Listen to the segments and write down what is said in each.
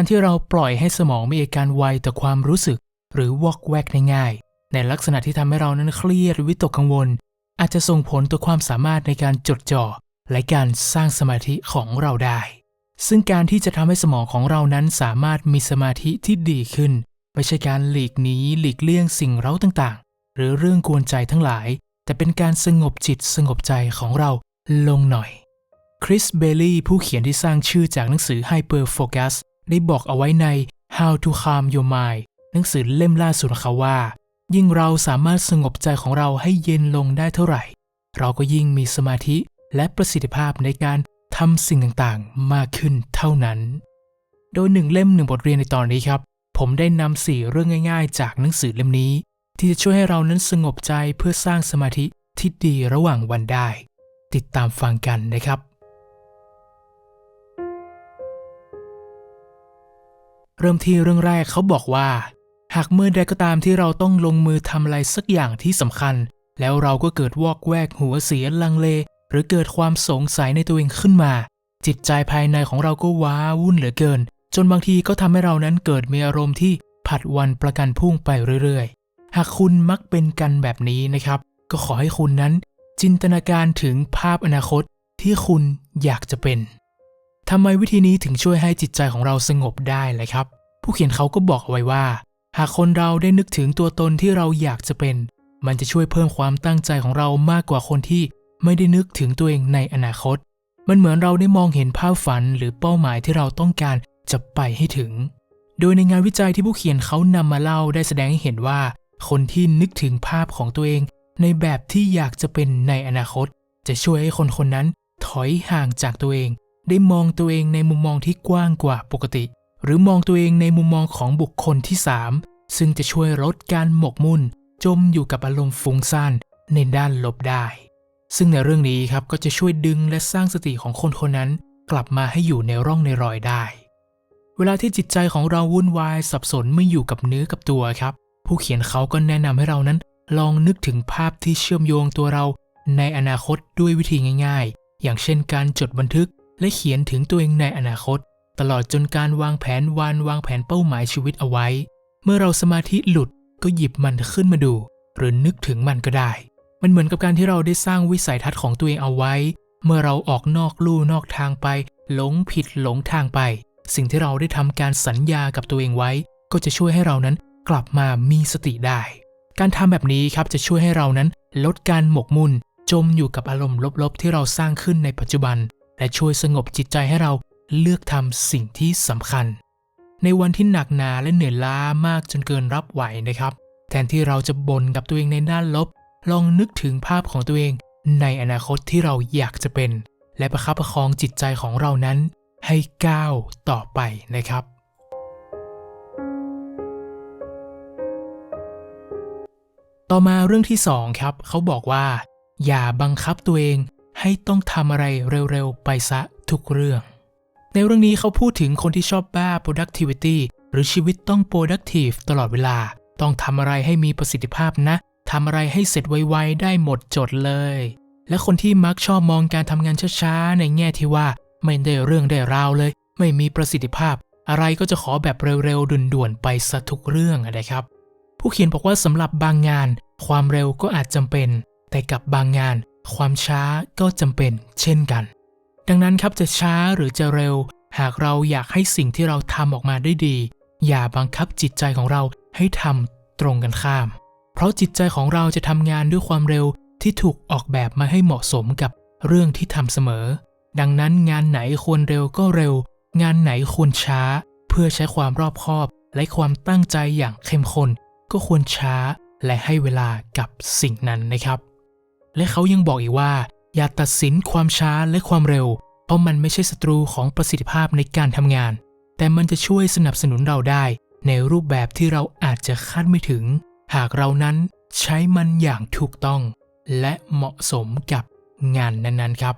การที่เราปล่อยให้สมองมีอาการไวต่อความรู้สึก หรือวอกแวกได้ง่าย ในลักษณะที่ทำให้เรานั้นเครียดวิตกกังวล อาจจะส่งผลต่อความสามารถในการจดจ่อและการสร้างสมาธิของเราได้ ซึ่งการที่จะทำให้สมองของเรานั้นสามารถมีสมาธิที่ดีขึ้น ไม่ใช่การหลีกหนีหลีกเลี่ยงสิ่งเร้าต่างๆ หรือเรื่องกวนใจทั้งหลาย แต่เป็นการสงบจิตสงบใจของเราลงหน่อยคริสเบลลี่ผู้เขียนที่สร้างชื่อจากหนังสือ Hyper Focus ได้บอกเอาไว้ใน How to Calm Your Mind หนังสือเล่มล่าสุดเขาว่า ยิ่งเราสามารถสงบใจของเราให้เย็นลงได้เท่าไหร่ เราก็ยิ่งมีสมาธิและประสิทธิภาพในการทำสิ่งต่างๆ มากขึ้นเท่านั้น โดยหนึ่งเล่มหนึ่งบทเรียนในตอนนี้ครับ ผมได้นำสี่เรื่องง่าย ๆ จากหนังสือเล่มนี้ ที่จะช่วยให้เรานั้นสงบใจเพื่อสร้างสมาธิที่ดีระหว่างวันได้ ติดตามฟังกันนะครับ เริ่มที่เรื่องแรกเขาบอกว่า หากเมื่อใดก็ตามที่เราต้องลงมือทำอะไรสักอย่างที่สำคัญ แล้วเราก็เกิดวอกแวกหัวเสียลังเล หรือเกิดความสงสัยในตัวเองขึ้นมา จิตใจภายในของเราก็ว้าวุ่นเหลือเกิน จนบางทีก็ทำให้เรานั้นเกิดมีอารมณ์ที่ผัดวันประกันพุ่งไปเรื่อยๆ หากคุณมักเป็นกันแบบนี้นะครับ ก็ขอให้คุณนั้น จินตนาการถึงภาพอนาคตที่คุณอยากจะเป็น ทำไมวิธีนี้ถึงช่วยให้จิตใจของเราสงบได้เลยครับ ผู้เขียนเขาก็บอกเอาไว้ว่า หากคนเราได้นึกถึงตัวตนที่เราอยากจะเป็น มันจะช่วยเพิ่มความตั้งใจของเรามากกว่าคนที่ไม่ได้นึกถึงตัวเองในอนาคต มันเหมือนเราได้มองเห็นภาพฝันหรือเป้าหมายที่เราต้องการจะไปให้ถึง โดยในงานวิจัยที่ผู้เขียนเขานำมาเล่าได้แสดงให้เห็นว่า คนที่นึกถึงภาพของตัวเอง ในแบบที่อยากจะเป็นในอนาคต จะช่วยให้คนคนนั้นถอยห่างจากตัวเอง ได้มองตัวเองในมุมมองที่กว้างกว่าปกติ หรือมองตัวเองในมุมมองของบุคคลที่ 3 ซึ่งจะช่วยลดการหมกมุ่น จมอยู่กับอารมณ์ฟุ้งซ่านในด้านลบได้ ซึ่งในเรื่องนี้ครับก็จะช่วยดึงและสร้างสติของคนคนนั้น กลับมาให้อยู่ในร่องในรอยได้ เวลาที่จิตใจของเราวุ่นวายสับสนไม่อยู่กับเนื้อกับตัวครับ ผู้เขียนเขาก็แนะนำให้เรานั้น ลองนึกถึงภาพที่เชื่อมโยงตัวเรา ในอนาคตด้วยวิธีง่าย ๆ อย่างเช่นการจดบันทึก และเขียนถึงตัวเองในอนาคต ตลอดจนการวางแผนวันวางแผนเป้าหมายชีวิตเอาไว้ เมื่อเราสมาธิหลุดก็หยิบมันขึ้นมาดู หรือนึกถึงมันก็ได้ มันเหมือนกับการที่เราได้สร้างวิสัยทัศน์ของตัวเองเอาไว้ เมื่อเราออกนอกลู่นอกทางไป หลงผิดหลงทางไป สิ่งที่เราได้ทำการสัญญากับตัวเองไว้ ก็จะช่วยให้เรานั้นกลับมามีสติได้ การทำแบบนี้ครับจะช่วยให้เรานั้นลดการหมกมุ่นจมอยู่กับอารมณ์ลบๆ ที่เราสร้างขึ้นในปัจจุบัน และช่วยสงบจิตใจให้เราเลือกทำสิ่งที่สำคัญ ในวันที่หนักหนาและเหนื่อยล้ามากจนเกินรับไหวนะครับ แทนที่เราจะบ่นกับตัวเองในด้านลบ ลองนึกถึงภาพของตัวเองในอนาคตที่เราอยากจะเป็น และประคับประคองจิตใจของเรานั้น ให้ก้าวต่อไปนะครับต่อมาเรื่องที่สองครับ เขาบอกว่า อย่าบังคับตัวเอง ให้ต้องทำอะไรเร็วๆ ไปซะทุกเรื่อง ในเรื่องนี้เขาพูดถึงคนที่ชอบบ้า productivity หรือชีวิตต้อง productive ตลอดเวลา ต้องทำอะไรให้มีประสิทธิภาพนะทำอะไรให้เสร็จไวๆ ได้หมดจดเลย และคนที่มักชอบมองการทำงานช้าๆ ในแง่ที่ว่าไม่ได้เรื่องได้ราวเลย ไม่มีประสิทธิภาพ อะไรก็จะขอแบบเร็วๆ ด่วนๆ ไปซะทุกเรื่องนะครับ ผู้เขียนบอกว่าสำหรับบางงาน ความเร็วก็อาจจำเป็น แต่กับบางงาน ความช้าก็จำเป็นเช่นกัน ดังนั้นครับจะช้าหรือจะเร็ว หากเราอยากให้สิ่งที่เราทำออกมาได้ดี อย่าบังคับจิตใจของเราให้ทำตรงกันข้าม เพราะจิตใจของเราจะทำงานด้วยความเร็วที่ถูกออกแบบมาให้เหมาะสมกับเรื่องที่ทำเสมอ ดังนั้นงานไหนควรเร็วก็เร็ว งานไหนควรช้า เพื่อใช้ความรอบคอบ และความตั้งใจอย่างเข้มข้นก็ควรช้าและให้เวลากับสิ่งนั้นนะครับ และเขายังบอกอีกว่า อย่าตัดสินความช้าและความเร็ว เพราะมันไม่ใช่ศัตรูของประสิทธิภาพในการทำงาน แต่มันจะช่วยสนับสนุนเราได้ ในรูปแบบที่เราอาจจะคาดไม่ถึง หากเรานั้นใช้มันอย่างถูกต้อง และเหมาะสมกับงานนั้นๆครับ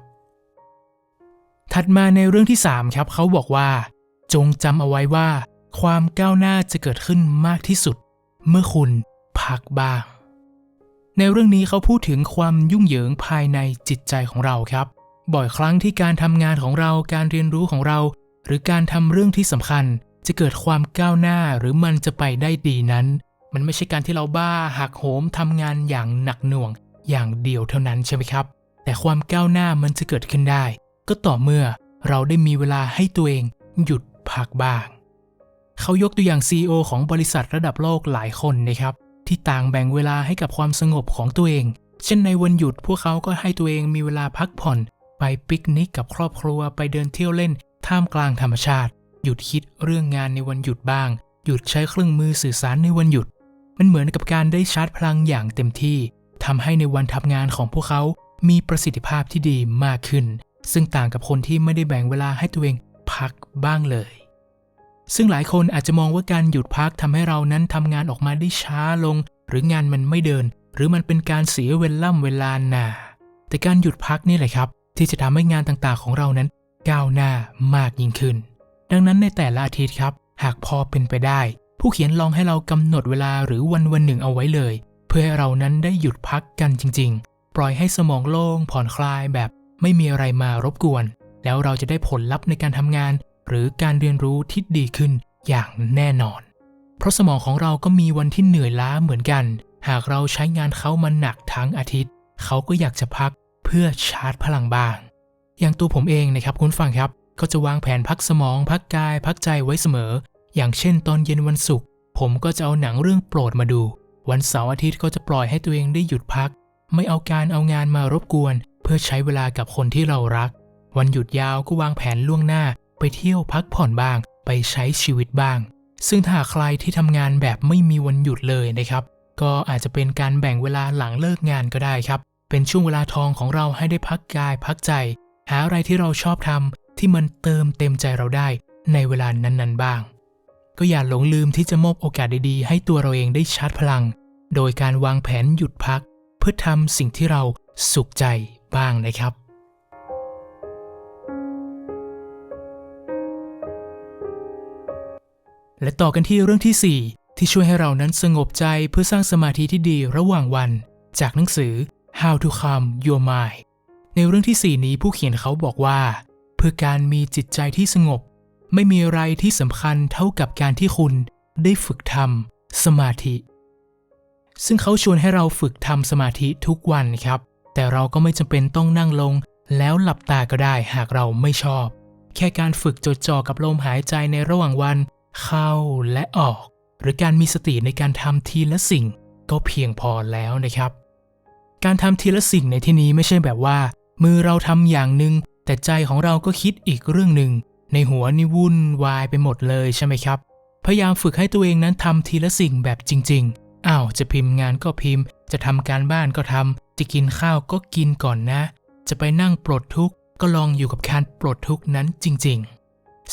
ถัดมาในเรื่องที่ 3 ครับ เขาบอกว่า จงจำเอาไว้ว่า ความก้าวหน้าจะเกิดขึ้นมากที่สุด เมื่อคุณพักบ้าง ในเรื่องนี้เขาพูดถึงความยุ่งเหยิงภายในจิตใจของเราครับ บ่อยครั้งที่การทำงานของเราการเรียนรู้ของเรา หรือการทำเรื่องที่สำคัญ จะเกิดความก้าวหน้าหรือมันจะไปได้ดีนั้น มันไม่ใช่การที่เราบ้าหักโหมทำงานอย่างหนักหน่วง อย่างเดียวเท่านั้นใช่ไหมครับ แต่ความก้าวหน้ามันจะเกิดขึ้นได้ ก็ต่อเมื่อเราได้มีเวลาให้ตัวเองหยุดพักบ้าง เขายกตัวอย่าง CEO ของบริษัทระดับโลกหลายคนนะครับ ที่ต่างแบ่งเวลาให้กับความสงบของตัวเอง เช่นในวันหยุดพวกเขาก็ให้ตัวเองมีเวลาพักผ่อน ไปปิกนิกกับครอบครัวไปเดินเที่ยวเล่น ท่ามกลางธรรมชาติ หยุดคิดเรื่องงานในวันหยุดบ้าง หยุดใช้เครื่องมือสื่อสารในวันหยุด มันเหมือนกับการได้ชาร์จพลังอย่างเต็มที่ทำให้ในวันทำงานของพวกเขา มีประสิทธิภาพที่ดีมากขึ้น ซึ่งต่างกับคนที่ไม่ได้แบ่งเวลาให้ตัวเองพักบ้างเลย ซึ่งหลายคนอาจจะมองว่าการหยุดพักทำให้เรานั้นทำงานออกมาได้ช้าลง หรืองานมันไม่เดิน หรือมันเป็นการเสียเวลาเวลาหนาแต่การหยุดพักนี่แหละครับ ที่จะทำให้งานต่างๆของเรานั้นก้าวหน้ามากยิ่งขึ้น ดังนั้นในแต่ละอาทิตย์ครับ หากพอเป็นไปได้ ผู้เขียนลองให้เรากำหนดเวลาหรือวันวันหนึ่งเอาไว้เลย เพื่อให้เรานั้นได้หยุดพักกันจริง ๆ ปล่อยให้สมองโล่งผ่อนคลายแบบไม่มีอะไรมารบกวน แล้วเราจะได้ผลลัพธ์ในการทำงาน หรือการเรียนรู้ที่ดีขึ้นอย่างแน่นอน เพราะสมองของเราก็มีวันที่เหนื่อยล้าเหมือนกัน หากเราใช้งานเขามาหนักทั้งอาทิตย์ เขาก็อยากจะพักเพื่อชาร์จพลังบ้าง อย่างตัวผมเองนะครับคุณฟังครับ ก็จะวางแผนพักสมอง พักกาย พักใจไว้เสมอ อย่างเช่น ตอนเย็นวันศุกร์ผมก็จะเอาหนังเรื่องโปรดมาดู วันเสาร์อาทิตย์ก็จะปล่อยให้ตัวเองได้หยุดพัก ไม่เอาการเอางานมารบกวน เพื่อใช้เวลากับคนที่เรารัก วันหยุดยาวก็วางแผนล่วงหน้า ไปเที่ยวพักผ่อนบ้าง ไปใช้ชีวิตบ้าง ซึ่งถ้าใครที่ทำงานแบบไม่มีวันหยุดเลยนะครับ ก็อาจจะเป็นการแบ่งเวลาหลังเลิกงานก็ได้ครับ เป็นช่วงเวลาทองของเราให้ได้พักกายพักใจ หาอะไรที่เราชอบทำที่มันเติมเต็มใจเราได้ในเวลานั้นๆบ้าง ก็อย่าหลงลืมที่จะมอบโอกาสดีๆ ให้ตัวเราเองได้ชาร์จพลัง โดยการวางแผนหยุดพัก เพื่อทำสิ่งที่เราสุขใจบ้างนะครับ และต่อกันที่เรื่องที่ 4 ที่ช่วยให้เรานั้นสงบใจเพื่อสร้างสมาธิที่ดีระหว่างวัน จากหนังสือ How to Calm Your Mind ในเรื่องที่ 4 นี้ผู้เขียนเขาบอกว่า เพื่อการมีจิตใจที่สงบ ไม่มีอะไรที่สำคัญเท่ากับการที่คุณได้ฝึกทำสมาธิ ซึ่งเขาชวนให้เราฝึกทำสมาธิทุกวันครับ แต่เราก็ไม่จำเป็นต้องนั่งลง แล้วหลับตาก็ได้หากเราไม่ชอบ แค่การฝึกจดจ่อกับลมหายใจในระหว่างวัน เข้าและออก หรือการมีสติในการทำทีละสิ่ง ก็เพียงพอแล้วนะครับ การทำทีละสิ่งในที่นี้ไม่ใช่แบบว่า มือเราทำอย่างหนึ่งแต่ใจของเราก็คิดอีกเรื่องหนึ่งในหัวนี่วุ่นวายไปหมดเลยใช่ไหมครับ พยายามฝึกให้ตัวเองนั้นทำทีละสิ่งแบบจริง ๆ อ้าวจะพิมพ์งานก็พิมพ์ จะทำการบ้านก็ทำจะกินข้าวก็กินก่อนนะ จะไปนั่งปลดทุกข์ก็ลองอยู่กับการปลดทุกข์นั้นจริง ๆ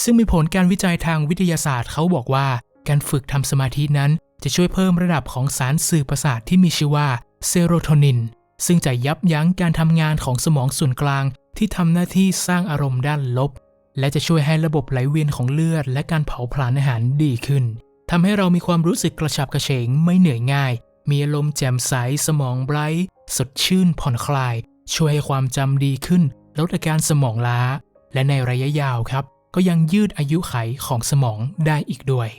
ซึ่งมีผลการวิจัยทางวิทยาศาสตร์เขาบอกว่า การฝึกทำสมาธินั้นจะช่วยเพิ่มระดับของสารสื่อประสาทที่มีชื่อว่าเซโรโทนิน ซึ่งจะยับยั้งการทำงานของสมองส่วนกลาง ที่ทำหน้าที่สร้างอารมณ์ด้านลบ และจะช่วยให้ระบบไหลเวียนของเลือด และการเผาผลาญอาหารดีขึ้นทำให้เรามีความรู้สึกกระฉับกระเฉงไม่เหนื่อยง่าย มีอารมณ์แจ่มใสสมองไบรท์สดชื่นผ่อนคลาย ช่วยให้ความจำดีขึ้นลดอาการสมองล้า และในระยะยาวครับ ก็ยังยืดอายุไขของสมองได้อีกด้วย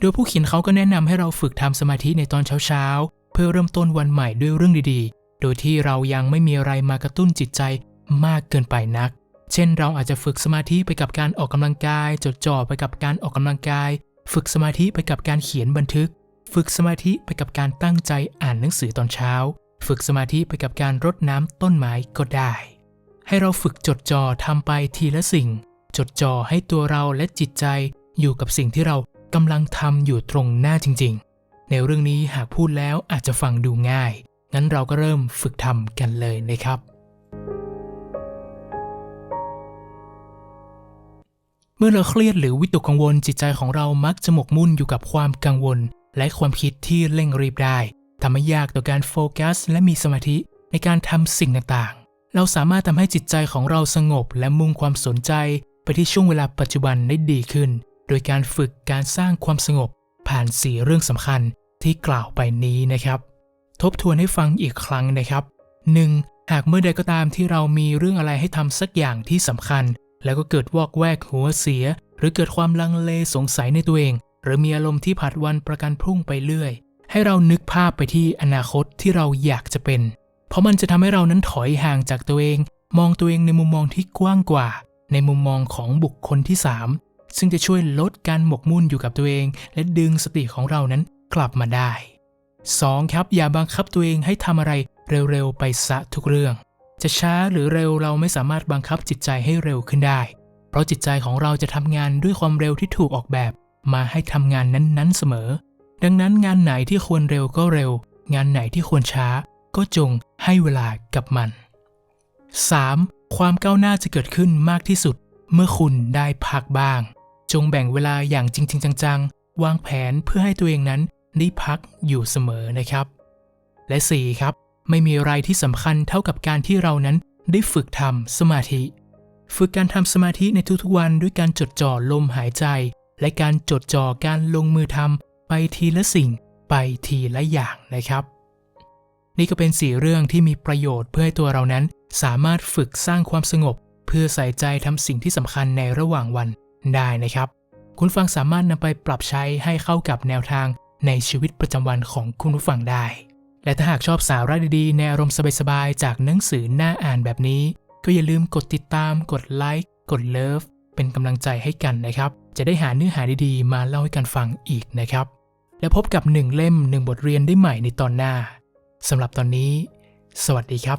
โดยผู้เขียนเขาก็แนะนำให้เราฝึกทำสมาธิในตอนเช้าๆ เพื่อเริ่มต้นวันใหม่ด้วยเรื่องดีๆ โดยที่เรายังไม่มีอะไรมากระตุ้นจิตใจมากเกินไปนัก เช่น เราอาจจะฝึกสมาธิไปกับการออกกำลังกาย จดจ่อไปกับการออกกำลังกาย ฝึกสมาธิไปกับการเขียนบันทึก ฝึกสมาธิไปกับการตั้งใจอ่านหนังสือตอนเช้า ฝึกสมาธิไปกับการรดน้ำต้นไม้ก็ได้ ให้เราฝึกจดจ่อทำไปทีละสิ่ง จดจ่อให้ตัวเราและจิตใจอยู่กับสิ่งที่เรากำลังทำอยู่ตรงหน้าจริง ๆ ในเรื่องนี้หากพูดแล้วอาจจะฟังดูง่าย งั้นเราก็เริ่มฝึกทำกันเลยนะครับ เมื่อเราเครียดหรือวิตกกังวลจิตใจของเรามักจะหมกมุ่นอยู่กับความกังวล และความคิดที่เร่งรีบได้ทำให้ยากต่อการโฟกัส และมีสมาธิในการทำสิ่งต่างๆ เราสามารถทำให้จิตใจของเราสงบและมุ่งความสนใจ ไปที่ช่วงเวลาปัจจุบันได้ดีขึ้น โดยการฝึกการสร้างความสงบผ่านสี่เรื่องสำคัญที่กล่าวไปนี้นะครับ ทบทวนให้ฟังอีกครั้งนะครับ 1. หากเมื่อใดก็ตามที่เรามีเรื่องอะไรให้ทำสักอย่างที่สำคัญ แล้วก็เกิดวอกแวกหัวเสีย หรือเกิดความลังเลสงสัยในตัวเอง หรือมีอารมณ์ที่ผัดวันประกันพรุ่งไปเรื่อย ให้เรานึกภาพไปที่อนาคตที่เราอยากจะเป็น เพราะมันจะทำให้เรานั้นถอยห่างจากตัวเอง มองตัวเองในมุมมองที่กว้างกว่า ในมุมมองของบุคคลที่ 3 ซึ่งจะช่วยลดการหมกมุ่นอยู่กับตัวเอง และดึงสติของเรานั้นกลับมาได้ 2. ครับอย่าบังคับตัวเองให้ทำอะไรเร็วๆ ไปซะทุกเรื่อง จะช้าหรือเร็วเราไม่สามารถบังคับจิตใจให้เร็วขึ้นได้ เพราะจิตใจของเราจะทำงานด้วยความเร็วที่ถูกออกแบบ มาให้ทำงานนั้นๆเสมอ ดังนั้นงานไหนที่ควรเร็วก็เร็ว งานไหนที่ควรช้า ก็จงให้เวลากับมัน 3. ความก้าวหน้าจะเกิดขึ้นมากที่สุดเมื่อคุณได้พักบ้าง จงแบ่งเวลาอย่างจริง ๆ จังๆ วางแผนเพื่อให้ตัวเองนั้นได้พักอยู่เสมอนะครับ และ 4. ครับ ไม่มีอะไรที่สำคัญเท่ากับการที่เรานั้นได้ฝึกทำสมาธิ ฝึกการทำสมาธิในทุกๆวันด้วยการจดจ่อลมหายใจ และการจดจ่อการลงมือทำไปทีละสิ่งไปทีละอย่างนะครับ นี่ก็เป็นสี่เรื่องที่มีประโยชน์เพื่อให้ตัวเรานั้น สามารถฝึกสร้างความสงบ เพื่อใส่ใจทำสิ่งที่สำคัญในระหว่างวันได้นะครับ คุณฟังสามารถนำไปปรับใช้ให้เข้ากับแนวทางในชีวิตประจำวันของคุณผู้ฟังได้ และถ้าหากชอบสาระดีๆ ในอารมณ์สบายๆ จากหนังสือหน้าอ่านแบบนี้ ก็อย่าลืมกดติดตาม กดไลค์ กดเลิฟ เป็นกำลังใจให้กันนะครับ จะได้หาเนื้อหาดีๆ มาเล่าให้กันฟังอีกนะครับ และพบกับหนึ่งเล่มหนึ่งบทเรียนได้ใหม่ในตอนหน้า สำหรับตอนนี้ สวัสดีครับ